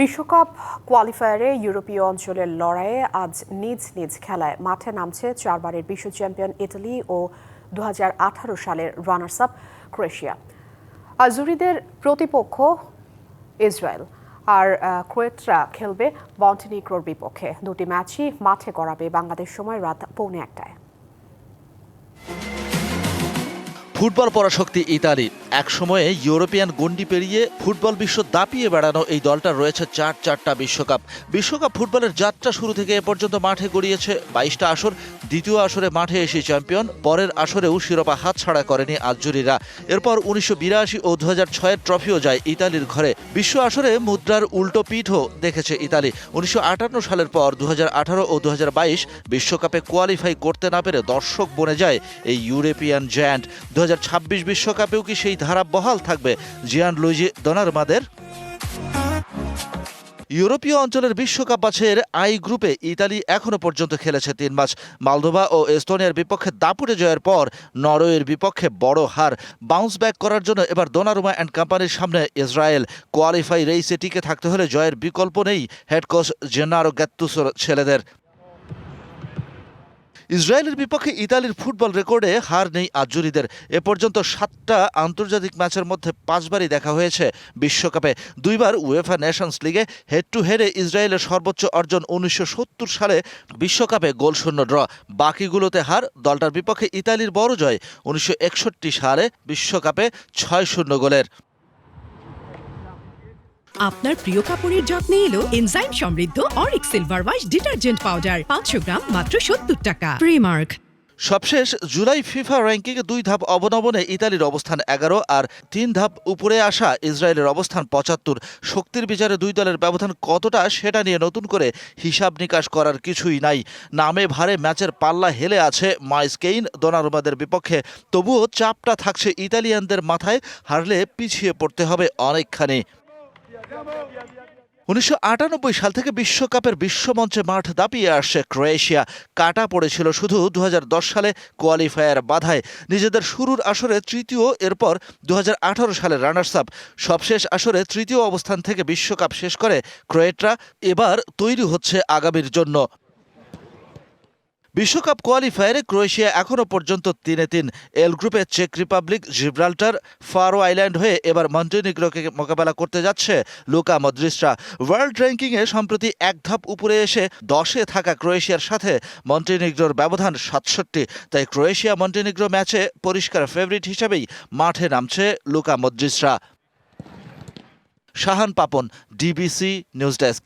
বিশ্বকাপ কোয়ালিফায়ারে ইউরোপীয় অঞ্চলের লড়াইয়ে আজ নিজ নিজ খেলায় মাঠে নামছে চারবারের বিশ্ব চ্যাম্পিয়ন ইটালি ও দু হাজার আঠারো সালের রানার্স আপ ক্রোয়েশিয়া। আজুরিদের প্রতিপক্ষ ইসরায়েল, আর ক্রোয়েটরা খেলবে মন্টিনিগ্রোর বিপক্ষে। দুটি ম্যাচই মাঠে গড়াবে বাংলাদেশ সময় রাত পৌনে একটায়। ফুটবল পরাশক্তি ইতালি। এক সময়ে ইউরোপিয়ান গন্ডি পেরিয়ে ফুটবল বিশ্ব দাপিয়ে বেড়ানো এই দলটার রয়েছে চার চারটা বিশ্বকাপ। বিশ্বকাপ ফুটবলের যাত্রা শুরু থেকে এ পর্যন্ত মাঠে গড়িয়েছে বাইশটা আসর, দ্বিতীয় আসরে মাঠে এসে চ্যাম্পিয়ন, পরের আসরেও শিরোপা হাতছাড়া করেনি আজজুরিরা এরপর উনিশশো বিরাশি ও দু হাজার ছয়ের ট্রফিও যায় ইতালির ঘরে। বিশ্ব আসরে মুদ্রার উল্টো পিঠও দেখেছে ইতালি। উনিশশো আটান্ন সালের পর দু হাজার আঠারো ও দু হাজার বাইশ বিশ্বকাপে কোয়ালিফাই করতে না পেরে দর্শক বনে যায় এই ইউরোপিয়ান জ্যান্ট দু বিশ্বকাপেও কি সেই ধারা বহাল থাকবে? জিয়ান লুইজি দোনারমাদের ইউরোপীয় অঞ্চলের বিশ্বকাপ বাছের আই গ্রুপে ইতালি এখনও পর্যন্ত খেলেছে তিন ম্যাচ। মালদোভা ও এস্তোনিয়ার বিপক্ষে দাপুটে জয়ের পর নরওয়ের বিপক্ষে বড় হার। বাউন্স ব্যাক করার জন্য এবার দোনারুমা অ্যান্ড কোম্পানির সামনে ইসরায়েল। কোয়ালিফাই রেইসে টিকে থাকতে হলে জয়ের বিকল্প নেই হেড কোচ জেনারো গ্যাত্তুসোর ছেলেদের। ইসরায়েলের বিপক্ষে ইতালির ফুটবল রেকর্ডে হার নেই আজুরিদের এ পর্যন্ত সাতটা আন্তর্জাতিক ম্যাচের মধ্যে পাঁচবারই দেখা হয়েছে বিশ্বকাপে। দুইবার উয়েফা নেশনস লিগে হেড টু হেডে ইসরায়েলের সর্বোচ্চ অর্জন উনিশশো সত্তর সালে বিশ্বকাপে গোলশূন্য ড্র। বাকিগুলোতে হার, দলটার বিপক্ষে ইতালির বড় জয় উনিশশো একষট্টি সালে বিশ্বকাপে ছয় শূন্য গোলের। আপনার প্রিয় কাপড়ের যত্নে এলো এনজাইম সমৃদ্ধ অরিক সিলভার ওয়াশ ডিটারজেন্ট পাউডার, পাঁচশো গ্রাম মাত্র সত্তর টাকা। প্রিমার্ক সবশেষ জুলাই ফিফা র্যাঙ্কিংয়ে দুই ধাপ অবনমনে ইতালির অবস্থান এগারো আর তিন ধাপ উপরে আসা ইসরায়েলের অবস্থান পঁচাত্তর। শক্তির বিচারে দুই দলের ব্যবধান কতটা সেটা নিয়ে নতুন করে হিসাব নিকাশ করার কিছুই নাই। নামে ভারে ম্যাচের পাল্লা হেলে আছে মাইসকেইন দোনারুমাদের বিপক্ষে তবুও চাপটা থাকছে ইতালিয়ানদের মাথায়। হারলে পিছিয়ে পড়তে হবে অনেকখানি। উনিশশো আটানব্বই সাল থেকে বিশ্বকাপের বিশ্বমঞ্চে মাঠ দাপিয়ে আসছে ক্রোয়েশিয়া। কাটা পড়েছিল শুধু দু হাজার দশ সালে কোয়ালিফায়ার বাধায়। নিজেদের শুরুর আসরে তৃতীয়, এরপর দুহাজার আঠারো সালে রানার্স আপ সবশেষ আসরে তৃতীয় অবস্থান থেকে বিশ্বকাপ শেষ করে ক্রোয়েটরা। এবার তৈরি হচ্ছে আগামীর জন্য। বিশ্বকাপ কোয়ালিফায়ারে ক্রোয়েশিয়া এখনও পর্যন্ত তিনে তিন। এল গ্রুপে চেক রিপাবলিক জিব্রাল্টার ফারো আইল্যান্ড হয়ে এবার মন্টেনিগ্রোকে মোকাবেলা করতে যাচ্ছে লুকা মদ্রিসরা ওয়ার্ল্ড র্যাঙ্কিংয়ে সম্প্রতি এক ধাপ উপরে এসে দশে থাকা ক্রোয়েশিয়ার সাথে মন্টেনিগ্রোর ব্যবধান সাতষট্টি। তাই ক্রোয়েশিয়া মন্টেনিগ্রো ম্যাচে পরিষ্কার ফেভারিট হিসেবেই মাঠে নামছে Luka মদ্রিসরা Shahan Papon, DBC news desk.